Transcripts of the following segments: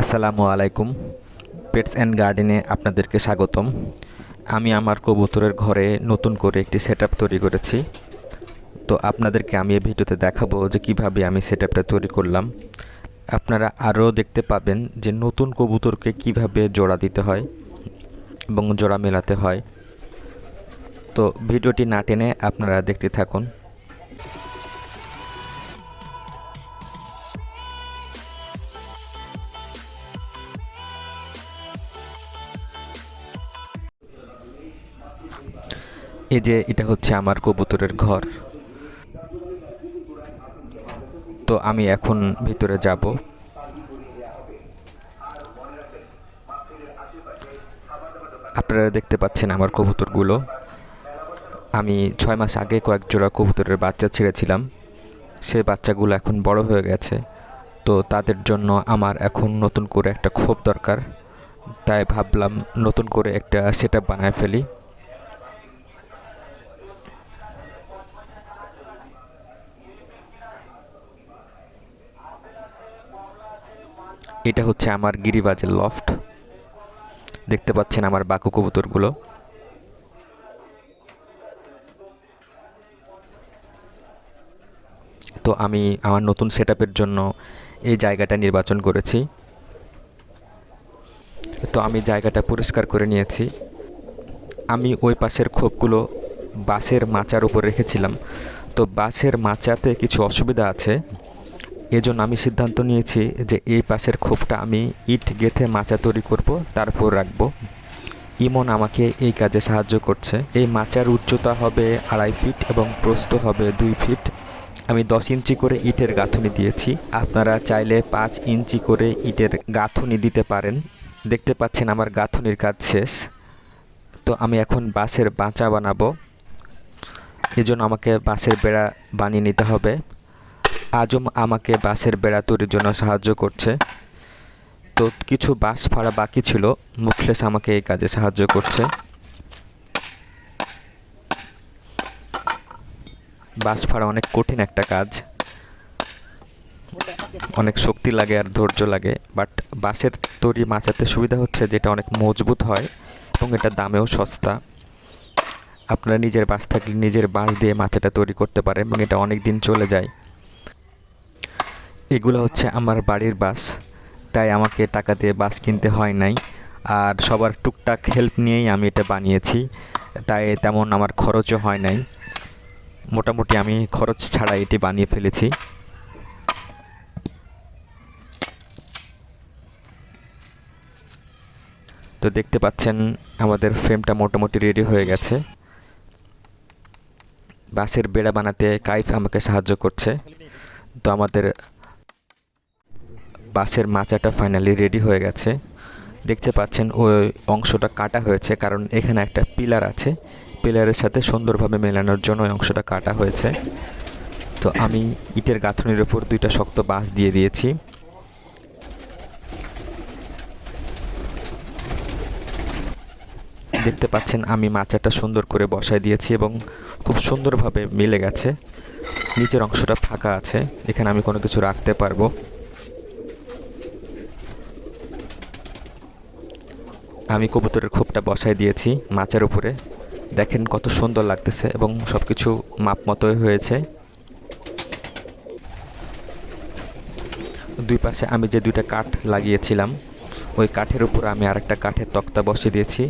আসসালামু আলাইকুম। Pets and গার্ডেনে আপনাদেরকে স্বাগতম। আমি আমার কবুতরের ঘরে নতুন করে একটি সেট তৈরি করেছি। তো আপনাদেরকে আমি এই ভিডিওতে দেখাবো যে কীভাবে আমি সেট তৈরি করলাম। আপনারা আরও দেখতে পাবেন যে নতুন কবুতরকে কীভাবে জোড়া দিতে হয় এবং জোড়া মেলাতে হয়। তো ভিডিওটি না টেনে আপনারা দেখতে থাকুন। এই যে এটা হচ্ছে আমার কবুতরের ঘর। তো আমি এখন ভিতরে যাব। আপনারা দেখতে পাচ্ছেন আমার কবুতরগুলো। আমি ছয় মাস আগে কয়েক জোড়া কবুতরের বাচ্চা ছেড়েছিলাম। সে বাচ্চাগুলো এখন বড় হয়ে গেছে। তো তাদের জন্য আমার এখন নতুন করে একটা খোপ দরকার। তাই ভাবলাম নতুন করে একটা সেট বানায় ফেলি। এটা হচ্ছে আমার গিরিবাজের লফট দেখতে পাচ্ছেন আমার বাকু কবুতরগুলো। তো আমি আমার নতুন সেট জন্য এই জায়গাটা নির্বাচন করেছি। তো আমি জায়গাটা পরিষ্কার করে নিয়েছি। আমি ওই পাশের খোপগুলো বাঁশের মাচার উপর রেখেছিলাম। তো বাঁশের মাচাতে কিছু অসুবিধা আছে। এজন্য আমি সিদ্ধান্ত নিয়েছি যে এই পাশের খোপটা আমি ইট গেথে মাচা তৈরি করব, তারপর রাখব। ইমন আমাকে এই কাজে সাহায্য করছে। এই মাচার উচ্চতা হবে আড়াই ফিট এবং প্রস্থ হবে দুই ফিট। আমি দশ ইঞ্চি করে ইটের গাঁথুনি দিয়েছি। আপনারা চাইলে পাঁচ ইঞ্চি করে ইটের গাঁথুনি দিতে পারেন। দেখতে পাচ্ছেন আমার গাঁথুনির কাজ শেষ। তো আমি এখন বাঁশের বাঁচা বানাবো। এজন্য আমাকে বাঁশের বেড়া বানিয়ে নিতে হবে। আজম আমাকে বাঁশের বেড়া তৈরির জন্য সাহায্য করছে। তো কিছু বাঁশ ফাড়া বাকি ছিল, মুখলেস আমাকে এই কাজে সাহায্য করছে। বাঁশ ফাড়া অনেক কঠিন একটা কাজ। অনেক শক্তি লাগে আর ধৈর্য লাগে বাট বাঁশের তৈরি মাচাতে সুবিধা হচ্ছে যেটা অনেক মজবুত হয় এবং এটা দামেও সস্তা। আপনারা নিজের বাঁশ থাকলে নিজের বাঁশ দিয়ে মাচাটা তৈরি করতে পারেন এবং এটা অনেক দিন চলে যায়। এগুলো হচ্ছে আমার বাড়ির বাস। তাই আমাকে টাকা দিয়ে বাস কিনতে হয় নাই। আর সবার টুকটাক হেল্প নিয়েই আমি এটা বানিয়েছি। তাই তেমন আমার খরচও হয় নাই। মোটামুটি আমি খরচ ছাড়া এটি বানিয়ে ফেলেছি। তো দেখতে পাচ্ছেন, আমাদের ফ্রেমটা মোটামুটি রেডি হয়ে গেছে। বাসের বেড়া বানাতে কাইফ আমাকে সাহায্য করছে। তো আমাদের বাসের মাচাটা ফাইনালি রেডি হয়ে গেছে। দেখতে পাচ্ছেন ওই অংশটা কাটা হয়েছে, কারণ এখানে একটা পিলার আছে। পিলারের সাথে সুন্দরভাবে মেলানোর জন্য ওই অংশটা কাটা হয়েছে। তো আমি ইটের গাঁথনির ওপর দুইটা শক্ত বাঁশ দিয়ে দিয়েছি। দেখতে পাচ্ছেন আমি মাচাটা সুন্দর করে বসায় দিয়েছি এবং খুব সুন্দরভাবে মিলে গেছে। নিচের অংশটা ফাঁকা আছে, এখানে আমি কোনো কিছু রাখতে পারব। আমি কবুতরের খোপটা বসায় দিয়েছি মাচার উপরে। দেখেন কত সুন্দর লাগতেছে এবং সব কিছু মাপ মতোই হয়েছে। দুই পাশে আমি যে দুইটা কাঠ লাগিয়েছিলাম, ওই কাঠের উপর আমি আরেকটা কাঠের তক্তা বসিয়ে দিয়েছি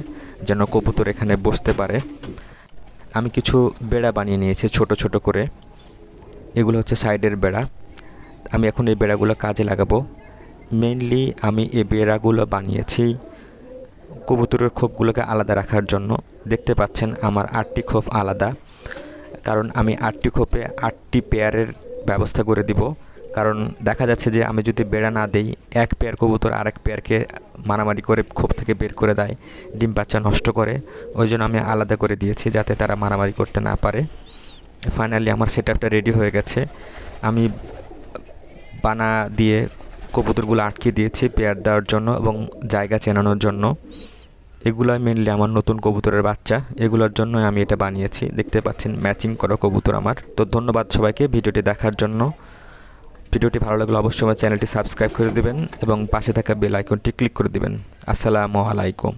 যেন কবুতর এখানে বসতে পারে। আমি কিছু বেড়া বানিয়ে নিয়েছি ছোট ছোট করে। এগুলো হচ্ছে সাইডের বেড়া। আমি এখন এই বেড়াগুলো কাজে লাগাবো। মেইনলি আমি এই বেড়াগুলো বানিয়েছি কবুতরের খোপগুলোকে আলাদা রাখার জন্য দেখতে পাচ্ছেন আমার আটটি খোপ আলাদা। কারণ আমি আটটি খোপে আটটি পেয়ারের ব্যবস্থা করে দিব। কারণ দেখা যাচ্ছে যে আমি যদি বেড়া না দেই, এক পেয়ার কবুতর আরেক পেয়ারকে মারামারি করে খোপ থেকে বের করে দেয়, ডিম বাচ্চা নষ্ট করে। ওই জন্য আমি আলাদা করে দিয়েছি যাতে তারা মারামারি করতে না পারে। ফাইনালি আমার সেট রেডি হয়ে গেছে। আমি বানা দিয়ে কবুতরগুলো আটকে দিয়েছি পেয়ার দেওয়ার জন্য এবং জায়গা চেনানোর জন্য। এগুলোই মেনলি আমার নতুন কবুতরের বাচ্চা। এগুলোর জন্য আমি এটা বানিয়েছি। দেখতে পাচ্ছেন ম্যাচিং করা কবুতর আমার। তো ধন্যবাদ সবাইকে ভিডিওটি দেখার জন্য। ভিডিওটি ভালো লাগলে অবশ্যই আমার চ্যানেলটি সাবস্ক্রাইব করে দেবেন এবং পাশে থাকা বেল আইকনটি ক্লিক করে দেবেন। আসসালামু আলাইকুম।